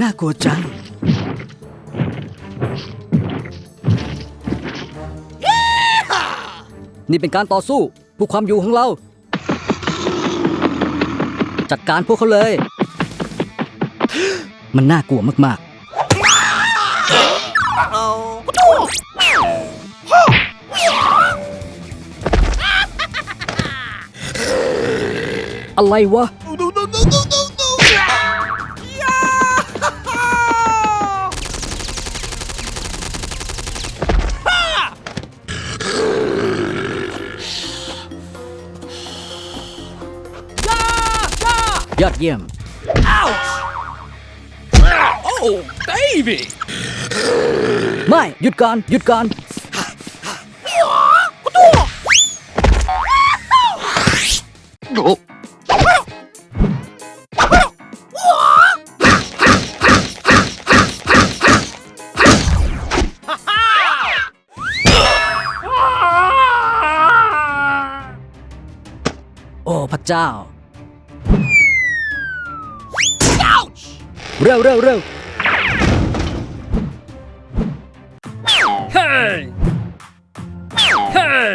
น่ากลัวจัง นี่เป็นการต่อสู้เพื่อความอยู่ของเรา จัดการพวกเขาเลย มันน่ากลัวมาก ๆ อะไรวะ ยอดเยี่ยม Oh, baby! ไม่ หยุดก่อน หยุดก่อนโอ้ พระเจ้า เร็วเร็วเร็ว Hey! Hey!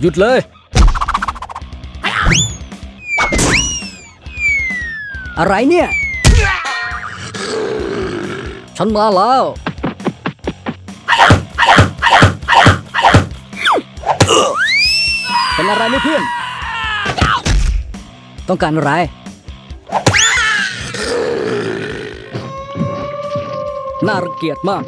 หยุดเลยอะไรเนี่ย ฉันมาแล้ว เป็นอะไรไหมเพื่อน ต้องการอะไร น่ารังเกียจมาก